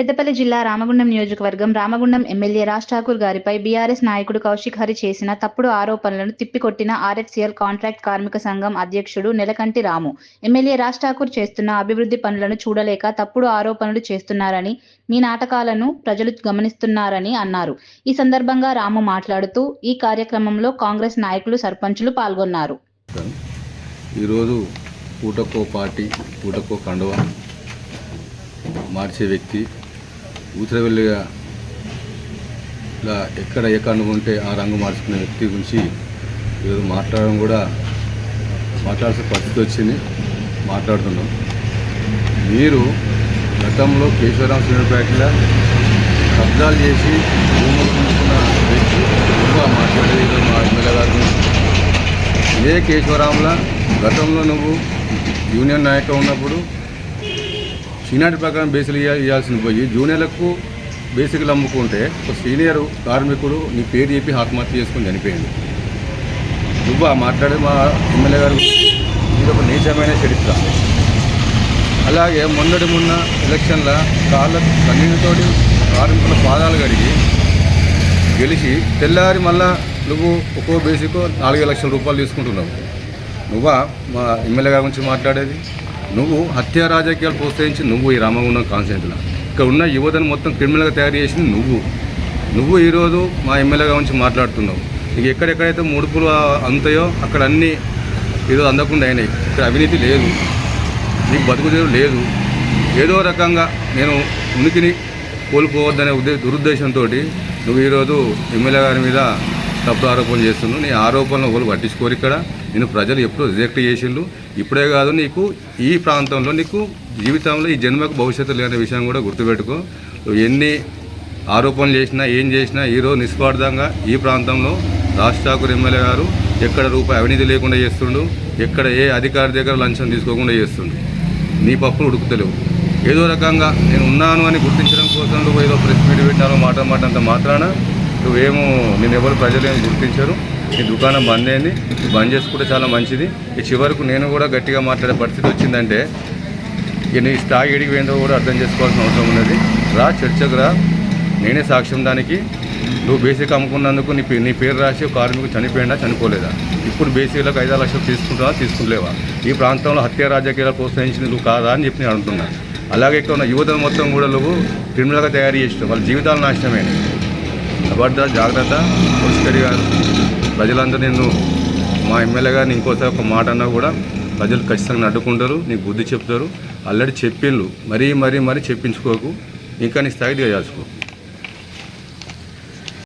పెద్దపల్లి జిల్లా రామగుండం నియోజకవర్గం రామగుండం ఎమ్మెల్యే రాజ్ ఠాకూర్ గారిపై బీఆర్ఎస్ నాయకుడు కౌశిక్ హరి చేసిన తప్పుడు ఆరోపణలను తిప్పికొట్టిన ఆర్ఎఫ్సీఎల్ కాంట్రాక్ట్ కార్మిక సంఘం అధ్యక్షుడు నెలకంటి రాము. ఎమ్మెల్యే రాజ్ ఠాకూర్ చేస్తున్న అభివృద్ధి పనులను చూడలేక తప్పుడు ఆరోపణలు చేస్తున్నారని మీ నాటకాలను ప్రజలు గమనిస్తున్నారని అన్నారు. ఈ సందర్భంగా రాము మాట్లాడుతూ ఈ కార్యక్రమంలో కాంగ్రెస్ నాయకులు సర్పంచులు పాల్గొన్నారు. ఈరోజు పూటకో పార్టీ పూటకో కండువ మార్చే వ్యక్తి ఊసరవెల్లిగా ఇలా ఎక్కడ ఏ కండువ ఉంటే ఆ రంగు మార్చుకునే వ్యక్తి గురించి ఈరోజు మాట్లాడడం కూడా మాట్లాడాల్సిన పరిస్థితి వచ్చింది. మాట్లాడుతున్నాం. మీరు గతంలో కేశవరాం సినిమాపేటలో కబ్జాలు చేసి భూములు వ్యక్తి ఎక్కువ మాట్లాడేది మా ఎమ్మెల్యే గారి గురించి. ఇదే కేశవరాముల గతంలో నువ్వు యూనియన్ నాయకుడు ఉన్నప్పుడు సీనియర్ ప్రకారం బేసిలు ఇయ్య- ఇవ్వాల్సింది పోయి జూనియర్లకు బేసిక్లు అమ్ముకుంటే ఒక సీనియర్ కార్మికుడు నీ పేరు చెప్పి ఆత్మహత్య చేసుకొని చనిపోయింది నువ్వు ఆ మాట్లాడే మా ఎమ్మెల్యే గారు ఇది ఒక నీచమైన చరిత్ర. అలాగే మొన్నటి మొన్న ఎలక్షన్ల కాళ్ళ కన్నీటితోటి కార్మికుల పాదాలు కడిగి గెలిచి తెల్లారి మళ్ళా నువ్వు ఒక్కో బేసిక్ నాలుగు లక్షల రూపాయలు తీసుకుంటున్నావు. నువ్వా మా ఎమ్మెల్యే గారి గురించి మాట్లాడేది? నువ్వు హత్య రాజకీయాలు ప్రోత్సహించి నువ్వు ఈ రామగుండం కాన్సెంట్లో ఇక్కడ ఉన్న యువతను మొత్తం క్రిమినల్గా తయారు చేసింది నువ్వు. నువ్వు ఈరోజు మా ఎమ్మెల్యే గారి మాట్లాడుతున్నావు. నీకు ఎక్కడెక్కడైతే ముడుపులు అందుతాయో అక్కడ అన్నీ ఈరోజు అందకుండా అయినాయి. ఇక్కడ అవినీతి లేదు. నీకు బతుకు లేదు. ఏదో రకంగా నేను ఉనికిని కోల్పోవద్దనే ఉద్దే దురుద్దేశంతో నువ్వు ఈరోజు ఎమ్మెల్యే గారి మీద తప్పుడు ఆరోపణలు చేస్తున్నావు. నీ ఆరోపణలు ఒకరు పట్టించుకోరు ఇక్కడ. నేను ప్రజలు ఎప్పుడూ రిజెక్ట్ చేసిండు ఇప్పుడే కాదు నీకు ఈ ప్రాంతంలో నీకు జీవితంలో ఈ జన్మకు భవిష్యత్తు లేని విషయం కూడా గుర్తుపెట్టుకో. నువ్వు ఎన్ని ఆరోపణలు చేసినా ఏం చేసినా ఈరోజు నిస్వార్థంగా ఈ ప్రాంతంలో రాజ్ ఠాకూర్ ఎమ్మెల్యే గారు ఎక్కడ రూపాయి అవినీతి లేకుండా చేస్తుండు ఎక్కడ ఏ అధికారి దగ్గర లంచం తీసుకోకుండా చేస్తుండు. నీ పప్పులు ఉడుకుతలేవు. ఏదో రకంగా నేను ఉన్నాను అని గుర్తించడం కోసం నువ్వు ఏదో ప్రెస్ మీట్ పెట్టాలో మాట మాట అంత మాత్రాన నువ్వేమో నేను ఎవరు ప్రజలు ఏమి గుర్తించరు. ఈ దుకాణం బంద్ అయింది. బంద్ చేసుకుంటే చాలా మంచిది. ఈ చివరకు నేను కూడా గట్టిగా మాట్లాడే పరిస్థితి వచ్చిందంటే ఇక నీ స్టాక్ ఎడికి పోయిందో కూడా అర్థం చేసుకోవాల్సిన అవసరం ఉన్నది. రా చర్చకు రా. నేనే సాక్ష్యం దానికి. నువ్వు బేసిక్ అమ్ముకున్నందుకు నీ పే- నీ పేరు రాసి ఒక కార్మికుడు చనిపోలేదా? ఇప్పుడు బేసిక్లకు ఐదు లక్షలు తీసుకుంటావా తీసుకుంటలేవా? ఈ ప్రాంతంలో హత్య రాజకీయాలు ప్రోత్సహించింది నువ్వు కాదా అని చెప్పి నేను అంటున్నా అలాగే ఇక్కడ ఉన్న యువతను మొత్తం కూడా నువ్వు క్రిమినల్గా తయారు చేసినావు. వాళ్ళ జీవితాలు నాశనమైనవి. అబద్ధ జాగ్రత్త. పుష్కరి గారు. ప్రజలందరూ నేను మా ఎమ్మెల్యే గారిని ఇంకోసారి ఒక మాట అన్నా కూడా ప్రజలు ఖచ్చితంగా అడ్డుకుంటారు నీకు బుద్ధి చెప్తారు. ఆల్రెడీ చెప్పిండ్రు. మరీ మరీ మరీ చెప్పించుకోకు. ఇంకా నీ స్థాయిగా చేసుకో